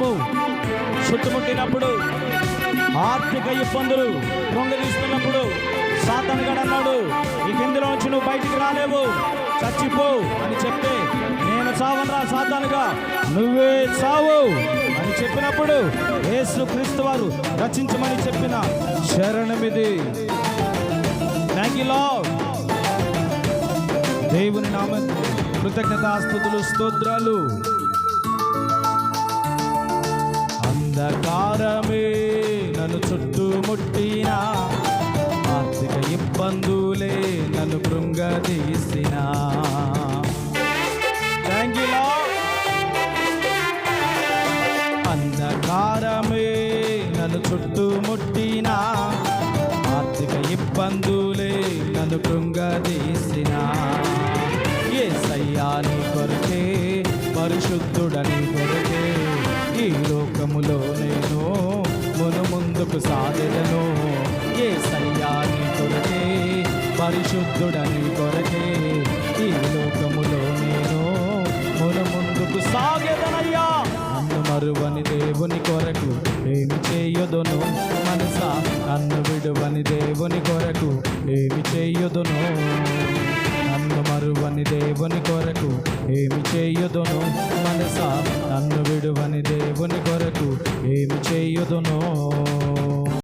సాతాను చుట్టుముట్టినప్పుడు ఆర్థిక ఇబ్బందులు కృంగదీస్తున్నప్పుడు సాతన్ గడ అన్నాడు ఈ కిందిలో నుంచి నువ్వు బయటికి రాలేవు. చచ్చిపో అని చెప్తే నేను చావనరా సాతానుగా? నువ్వే చావు అని చెప్పినప్పుడు యేసు క్రీస్తు వారు రచించమని చెప్పిన శరణమిది. థ్యాంక్ యూ లార్డ్ దేవుని నామ కృతజ్ఞతాస్తుతులు స్తోత్రాలు. అంధకారమే నన్ను చుట్టుముట్టిన ఆర్థిక ఇబ్బందులే నన్ను కృంగదీసిన. థ్యాంక్ యూ అంధకారమే నన్ను చుట్టుముట్టిన ఆర్థిక ఇబ్బందులే నన్ను కృంగదీసిన. ఏ సయ్యాని కొరకే పరిశుద్ధుడని కొరకే లోకములో నేను మును ముందుకు సాగెదను. ఏ సయ్యాని కొరకే పరిశుద్ధుడని కొరకే ఈ లోకములో నేను మును ముందుకు సాగెదనయ్యా. నన్ను మరువని దేవుని కొరకు ఏమి చేయదును? మనసా నన్ను విడువని దేవుని కొరకు ఏమి చేయదును? నన్ను మరువని దేవుని కొరకు ఏమి చేయదును? మనసా నన్ను విడువని దేవుని కొరకు ఏమి చేయుదునో?